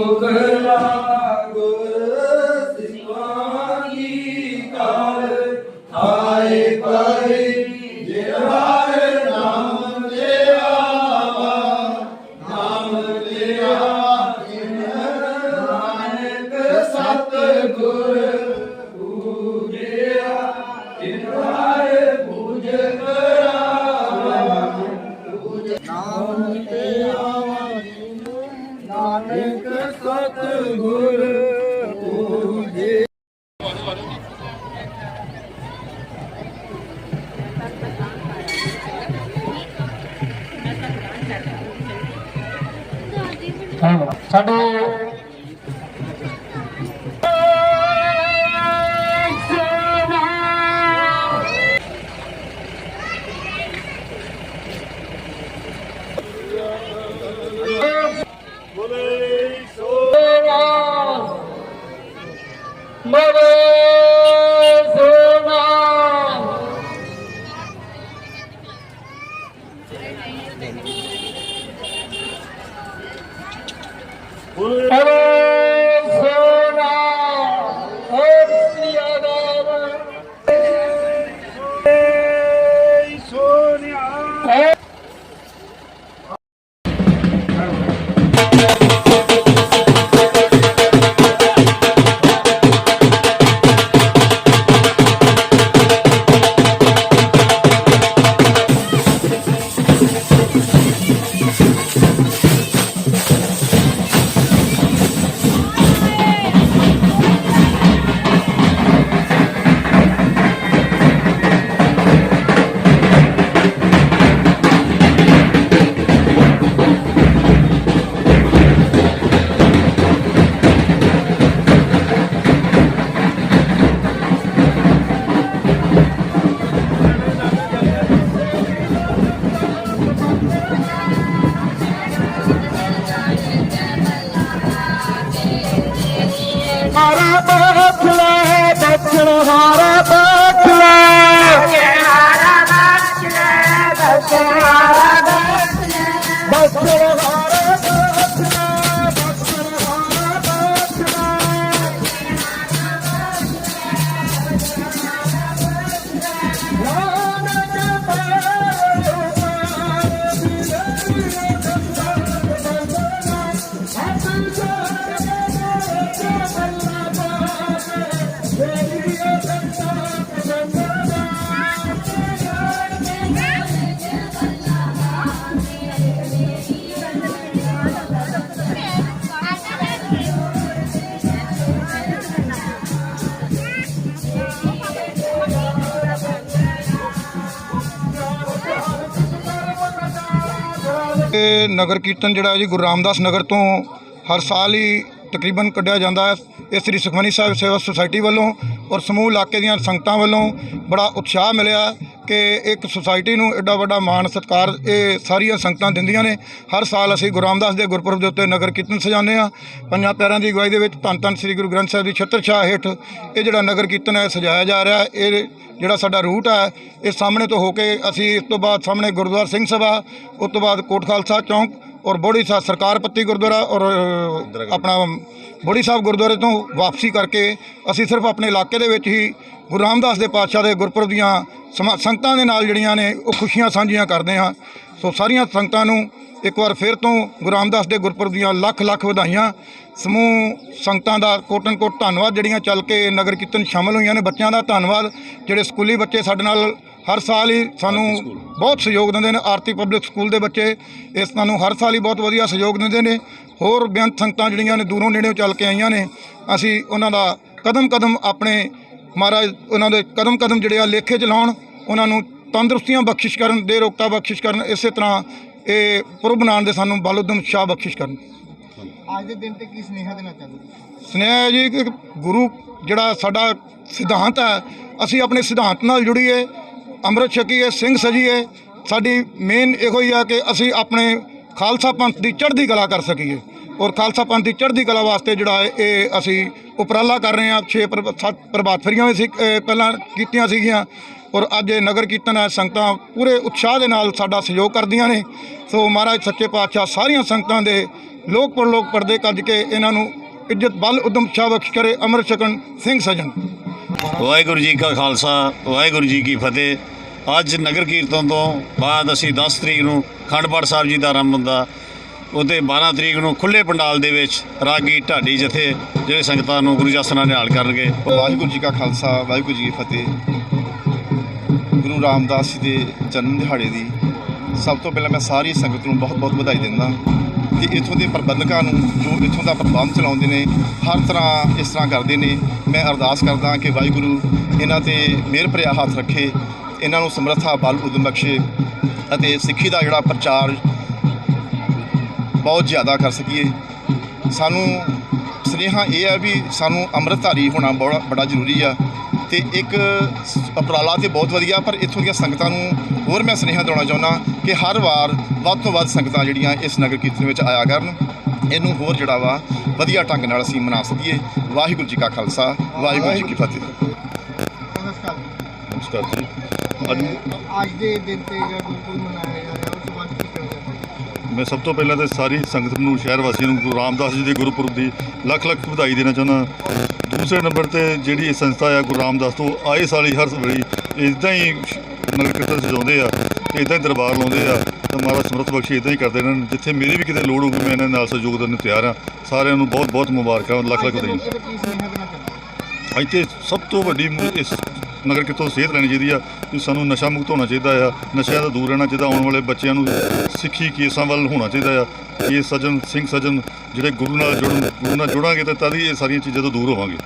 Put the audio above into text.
ਮੁਕਲਾ ਗੁਰ ਸਿਵਾਨੀ ਕਾਲ ਆਏ ਪਰੇ ਜਿਹੜਾ ਨਾਮ ਲਿਆ ਨਾਮ ਲਿਆ ਇਨ ਨਾਨਕ ਸਤ ਗੁਰ ਪੂਜਿਆ ਇਨ ਹਰ ਪੂਜ ਕਰਾਵਾ ਨਾਮ ਤੇ ਆਵਾ ਨਾਨਕ ਸਤਿਗੁਰ ਪੂਜੇ ਸਾਡੇ Hey! Bye. ਇਹ ਨਗਰ ਕੀਰਤਨ ਜਿਹੜਾ ਜੀ ਗੁਰੂ ਰਾਮਦਾਸ ਨਗਰ ਤੋਂ ਹਰ ਸਾਲ ਹੀ ਤਕਰੀਬਨ ਕੱਢਿਆ ਜਾਂਦਾ ਹੈ। ਇਹ ਸ੍ਰੀ ਸੁਖਮਨੀ ਸਾਹਿਬ ਸੇਵਾ ਸੁਸਾਇਟੀ ਵੱਲੋਂ ਔਰ ਸਮੂਹ ਇਲਾਕੇ ਦੀਆਂ ਸੰਗਤਾਂ ਵੱਲੋਂ ਬੜਾ ਉਤਸ਼ਾਹ ਮਿਲਿਆ ਕਿ ਇੱਕ ਸੁਸਾਇਟੀ ਨੂੰ ਐਡਾ ਵੱਡਾ ਮਾਣ ਸਤਿਕਾਰ ਇਹ ਸਾਰੀਆਂ ਸੰਗਤਾਂ ਦਿੰਦੀਆਂ ਨੇ। ਹਰ ਸਾਲ ਅਸੀਂ ਗੁਰੂ ਰਾਮਦਾਸ ਦੇ ਗੁਰਪੁਰਬ ਦੇ ਉੱਤੇ ਨਗਰ ਕੀਰਤਨ ਸਜਾਉਂਦੇ ਆ ਪੰਜਾਂ ਪਿਆਰਿਆਂ ਦੀ ਅਗਵਾਈ ਦੇ ਵਿੱਚ ਧੰਨ ਧੰਨ ਸ੍ਰੀ ਗੁਰੂ ਗ੍ਰੰਥ ਸਾਹਿਬ ਦੀ ਛਤਰ ਛਾਹ ਹੇਠ ਇਹ ਜਿਹੜਾ ਨਗਰ ਕੀਰਤਨ ਹੈ, ਸਜਾਇਆ ਜਾ ਰਿਹਾ ਇਹ ਜਿਹੜਾ ਸਾਡਾ ਰੂਟ ਹੈ, ਇਹ ਸਾਹਮਣੇ ਤੋਂ ਹੋ ਕੇ ਅਸੀਂ ਇਸ ਤੋਂ ਬਾਅਦ ਸਾਹਮਣੇ ਗੁਰਦੁਆਰਾ ਸਿੰਘ ਸਭਾ, ਉਸ ਤੋਂ ਬਾਅਦ ਕੋਟ ਖਾਲਸਾ ਚੌਂਕ ਔਰ ਬੋੜੀ ਸਾਹਿਬ ਸਰਕਾਰ ਪੱਤੀ ਗੁਰਦੁਆਰਾ ਔਰ ਆਪਣਾ ਬੋੜੀ ਸਾਹਿਬ ਗੁਰਦੁਆਰੇ ਤੋਂ ਵਾਪਸੀ ਕਰਕੇ ਅਸੀਂ ਸਿਰਫ ਆਪਣੇ ਇਲਾਕੇ ਦੇ ਵਿੱਚ ਹੀ ਗੁਰੂ ਰਾਮਦਾਸ ਦੇ ਪਾਤਸ਼ਾਹ ਦੇ ਗੁਰਪੁਰਬ ਦੀਆਂ ਸਮਾ- ਸੰਗਤਾਂ ਦੇ ਨਾਲ ਜਿਹੜੀਆਂ ਨੇ, ਉਹ ਖੁਸ਼ੀਆਂ ਸਾਂਝੀਆਂ ਕਰਦੇ ਹਾਂ। ਸੋ ਸਾਰੀਆਂ ਸੰਗਤਾਂ ਨੂੰ ਇੱਕ ਵਾਰ ਫਿਰ ਤੋਂ ਗੁਰੂ ਰਾਮਦਾਸ ਦੇ ਗੁਰਪੁਰਬ ਦੀਆਂ ਲੱਖ ਲੱਖ ਵਧਾਈਆਂ। ਸਮੂਹ ਸੰਗਤਾਂ ਦਾ ਕੋਟਨ ਕੋਟ ਧੰਨਵਾਦ ਜਿਹੜੀਆਂ ਚੱਲ ਕੇ ਨਗਰ ਕੀਰਤਨ ਸ਼ਾਮਲ ਹੋਈਆਂ ਨੇ। ਬੱਚਿਆਂ ਦਾ ਧੰਨਵਾਦ। ਜਿਹੜੇ ਸਕੂਲੀ ਬੱਚੇ ਸਾਡੇ ਨਾਲ ਹਰ ਸਾਲ ਹੀ ਸਾਨੂੰ ਬਹੁਤ ਸਹਿਯੋਗ ਦਿੰਦੇ ਨੇ ਆਰਤੀ ਪਬਲਿਕ ਸਕੂਲ ਦੇ ਬੱਚੇ ਇਸ ਨੂੰ ਹਰ ਸਾਲ ਹੀ ਬਹੁਤ ਵਧੀਆ ਸਹਿਯੋਗ ਦਿੰਦੇ ਨੇ। ਹੋਰ ਬੇਅੰਤ ਸੰਗਤਾਂ ਜਿਹੜੀਆਂ ਨੇ ਦੂਰੋਂ ਨੇੜਿਓਂ ਚੱਲ ਕੇ ਆਈਆਂ ਨੇ ਅਸੀਂ ਉਹਨਾਂ ਦਾ ਕਦਮ ਕਦਮ ਆਪਣੇ ਮਹਾਰਾਜ ਉਹਨਾਂ ਦੇ ਕਦਮ ਕਦਮ ਜਿਹੜੇ ਆ ਲੇਖੇ ਚ ਲਾਉਣ ਉਹਨਾਂ ਨੂੰ ਤੰਦਰੁਸਤੀਆਂ ਬਖਸ਼ਿਸ਼ ਕਰਨ ਦੇ ਰੋਗਤਾ ਬਖਸ਼ਿਸ਼ ਕਰਨ ਇਸੇ ਤਰ੍ਹਾਂ ਇਹ ਪੁਰਬ ਬਣਾਉਣ ਦੇ ਸਾਨੂੰ ਬਲ ਉਦਮ ਸ਼ਾਹ ਬਖਸ਼ਿਸ਼ ਕਰਨ। ਅੱਜ ਦੇ ਦਿਨ ਤੇ ਕੀ ਸੁਨੇਹਾ ਦੇਣਾ ਚਾਹੁੰਦੇ ਹੋ? ਸੁਨੇਹਾ ਹੈ ਜੀ ਕਿ ਗੁਰੂ ਜਿਹੜਾ ਸਾਡਾ ਸਿਧਾਂਤ ਹੈ ਅਸੀਂ ਆਪਣੇ ਸਿਧਾਂਤ ਨਾਲ ਜੁੜੀਏ ਅੰਮ੍ਰਿਤ ਛਕੀਏ ਸਿੰਘ ਸਜੀਏ ਸਾਡੀ ਮੇਨ ਇਹੋ ਹੀ ਆ ਕਿ ਅਸੀਂ ਆਪਣੇ ਖਾਲਸਾ ਪੰਥ ਦੀ ਚੜ੍ਹਦੀ ਕਲਾ ਕਰ ਸਕੀਏ। ਔਰ ਖਾਲਸਾ ਪੰਥ ਦੀ ਚੜ੍ਹਦੀ ਕਲਾ ਵਾਸਤੇ ਜਿਹੜਾ ਹੈ, ਇਹ ਅਸੀਂ ਉਪਰਾਲਾ ਕਰ ਰਹੇ ਹਾਂ। 6 ਸੱਤ ਪ੍ਰਭਾਤ ਫੇਰੀਆਂ ਵੀ ਸੀ ਪਹਿਲਾਂ ਕੀਤੀਆਂ ਸੀਗੀਆਂ। ਔਰ ਅੱਜ ਇਹ ਨਗਰ ਕੀਰਤਨ ਹੈ, ਸੰਗਤਾਂ ਪੂਰੇ ਉਤਸ਼ਾਹ ਦੇ ਨਾਲ ਸਾਡਾ ਸਹਿਯੋਗ ਕਰਦੀਆਂ ਨੇ। ਸੋ ਮਹਾਰਾਜ, ਸੱਚੇ ਪਾਤਸ਼ਾਹ ਸਾਰੀਆਂ ਸੰਗਤਾਂ ਦੇ ਲੋਕ ਪਰਲੋਕ ਪਰਦੇ ਕੱਜ ਕੇ ਇਹਨਾਂ ਨੂੰ ਇੱਜ਼ਤ, ਬਲ, ਉਦਮ ਸ਼ਾਹ ਬਖਸ਼ ਕਰੇ, ਅੰਮ੍ਰਿਤ ਛਕਣ, ਸਿੰਘ ਸਜਣ। ਵਾਹਿਗੁਰੂ ਜੀ ਕਾ ਖਾਲਸਾ, ਵਾਹਿਗੁਰੂ ਜੀ ਕੀ ਫਤਿਹ। ਅੱਜ ਨਗਰ ਕੀਰਤਨ ਤੋਂ ਬਾਅਦ ਅਸੀਂ 10 ਤਰੀਕ ਨੂੰ ਖੰਡਪਾਠ ਸਾਹਿਬ ਜੀ ਦਾ ਆਰੰਭ ਹੁੰਦਾ। ਉਹਦੇ 12 ਤਰੀਕ ਨੂੰ ਖੁੱਲੇ ਪੰਡਾਲ ਦੇ ਵਿੱਚ ਰਾਗੀ ਢਾਡੀ ਜਥੇ, ਜਿਹੜੇ ਸੰਗਤਾਂ ਨੂੰ ਗੁਰੂ ਜਸਨਾ ਨਿਹਾਲ ਕਰਨਗੇ। ਵਾਹਿਗੁਰੂ ਜੀ ਕਾ ਖਾਲਸਾ, ਵਾਹਿਗੁਰੂ ਜੀ ਕੀ ਫਤਿਹ। ਗੁਰੂ ਰਾਮਦਾਸ ਜੀ ਦੇ ਜਨਮ ਦਿਹਾੜੇ ਦੀ ਸਭ ਤੋਂ ਪਹਿਲਾਂ ਮੈਂ ਸਾਰੀ ਸੰਗਤ ਨੂੰ ਬਹੁਤ-ਬਹੁਤ ਵਧਾਈ ਦਿੰਦਾ। ਤੇ ਇੱਥੋਂ ਦੇ ਪ੍ਰਬੰਧਕਾਂ ਨੂੰ ਜੋ ਇੱਥੋਂ ਦਾ ਪ੍ਰਬੰਧ ਚਲਾਉਂਦੇ ਨੇ, ਹਰ ਤਰ੍ਹਾਂ ਇਸ ਤਰ੍ਹਾਂ ਕਰਦੇ ਨੇ। ਮੈਂ ਅਰਦਾਸ ਕਰਦਾ ਕਿ ਵਾਹਿਗੁਰੂ ਇਹਨਾਂ ਤੇ ਮਿਹਰ ਭਰਿਆ ਹੱਥ ਰੱਖੇ, ਇਹਨਾਂ ਨੂੰ ਸਮਰੱਥਾ, ਬਲ, ਉਦਮ ਬਖਸ਼ੇ ਅਤੇ ਸਿੱਖੀ ਦਾ ਜਿਹੜਾ ਪ੍ਰਚਾਰ ਬਹੁਤ ਜ਼ਿਆਦਾ ਕਰ ਸਕੀਏ। ਸਾਨੂੰ ਸੁਨੇਹਾ ਇਹ ਹੈ ਵੀ ਸਾਨੂੰ ਅੰਮ੍ਰਿਤਧਾਰੀ ਹੋਣਾ ਬੜਾ ਬੜਾ ਜ਼ਰੂਰੀ ਆ। ਤੇ ਇੱਕ ਉਪਰਾਲਾ ਤੇ ਬਹੁਤ ਵਧੀਆ ਪਰ ਇੱਥੋਂ ਦੀਆਂ ਸੰਗਤਾਂ ਨੂੰ ਹੋਰ ਮੈਂ ਸੁਨੇਹਾ ਦੇਣਾ ਚਾਹੁੰਦਾ ਕਿ ਹਰ ਵਾਰ ਵੱਧ ਤੋਂ ਵੱਧ ਸੰਗਤਾਂ ਜਿਹੜੀਆਂ ਇਸ ਨਗਰ ਕੀਰਤਨ ਵਿੱਚ ਆਇਆ ਕਰਨ ਇਹਨੂੰ ਹੋਰ ਜਿਹੜਾ ਵਾ ਵਧੀਆ ਢੰਗ ਨਾਲ ਅਸੀਂ ਮਨਾ ਸਕੀਏ। ਵਾਹਿਗੁਰੂ ਜੀ ਕਾ ਖਾਲਸਾ ਵਾਹਿਗੁਰੂ ਜੀ ਕੀ ਫਤਿਹ। ਨਮਸਕਾਰ ਨਮਸਕਾਰ ਜੀ। ਅੱਜ ਦੇ ਦਿਨ ਤੇ ਜਿਹੜਾ ਗੁਰਪੁਰਬ ਮਨਾਇਆ ਜਾ ਰਿਹਾ ਉਸ ਬਾਅਦ ਕੀ ਕਹਿਣਾ? ਮੈਂ ਸਭ ਤੋਂ ਪਹਿਲਾਂ ਤਾਂ ਸਾਰੀ ਸੰਗਤ ਨੂੰ ਸ਼ਹਿਰ ਵਾਸੀਆਂ ਨੂੰ ਗੁਰੂ ਰਾਮਦਾਸ ਜੀ ਦੇ ਗੁਰਪੁਰਬ ਦੀ ਲੱਖ ਲੱਖ ਵਧਾਈ ਦੇਣਾ ਚਾਹੁੰਦਾ ਦੂਸਰੇ ਨੰਬਰ ਤੇ ਜਿਹੜੀ ਇਹ ਸੰਸਥਾ ਆ ਗੁਰੂ ਰਾਮਦਾਸ ਤੋਂ ਆਏ ਸਾਲ ਹਰ ਵਾਰੀ ਇਦਾਂ ਹੀ ਨਗਰ ਕੀਰਤਨ ਸਜਾਉਂਦੇ ਆ ਤੇ ਇਦਾਂ ਹੀ ਦਰਬਾਰ ਲਾਉਂਦੇ ਆ ਤਾਂ ਮਹਾਰਾਜ ਸਮਰੱਥ ਬਖਸ਼ੀ ਇਦਾਂ ਹੀ ਕਰਦੇ ਰਹਿਣ। ਜਿੱਥੇ ਮੇਰੀ ਵੀ ਕਿਤੇ ਲੋੜ ਹੋਊਗੀ ਮੈਂ ਇਹਨਾਂ ਨਾਲ ਸਹਿਯੋਗ ਦੇਣ ਨੂੰ ਤਿਆਰ ਆ ਸਾਰਿਆਂ ਨੂੰ ਬਹੁਤ ਬਹੁਤ ਮੁਬਾਰਕਾਂ ਲੱਖ ਲੱਖ ਵਧਾਈਆਂ? ਇੱਥੇ ਸਭ ਤੋਂ ਵੱਡੀ ਇਸ ਨਗਰ ਕਿੱਥੋਂ ਸਿਹਤ ਸੇਧ ਲੈਣੀ ਚਾਹੀਦੀ ਆ? ਕਿ ਸਾਨੂੰ ਨਸ਼ਾ ਮੁਕਤ ਹੋਣਾ ਚਾਹੀਦਾ ਆ, ਨਸ਼ਿਆਂ ਤੋਂ ਦੂਰ ਰਹਿਣਾ ਚਾਹੀਦਾ, ਆਉਣ ਵਾਲੇ ਬੱਚਿਆਂ ਨੂੰ ਸਿੱਖੀ ਕੇਸਾਂ ਵੱਲ ਹੋਣਾ ਚਾਹੀਦਾ ਆ। ਇਹ ਸਜਣ ਸਿੰਘ ਸਜਣ ਜਿਹੜੇ ਗੁਰੂ ਨਾਲ ਜੁੜਨ, ਗੁਰੂ ਨਾਲ ਜੁੜਾਂਗੇ ਤਾਂ ਤਦ ਹੀ ਇਹ ਸਾਰੀਆਂ ਚੀਜ਼ਾਂ ਤੋਂ ਦੂਰ ਹੋਵਾਂਗੇ।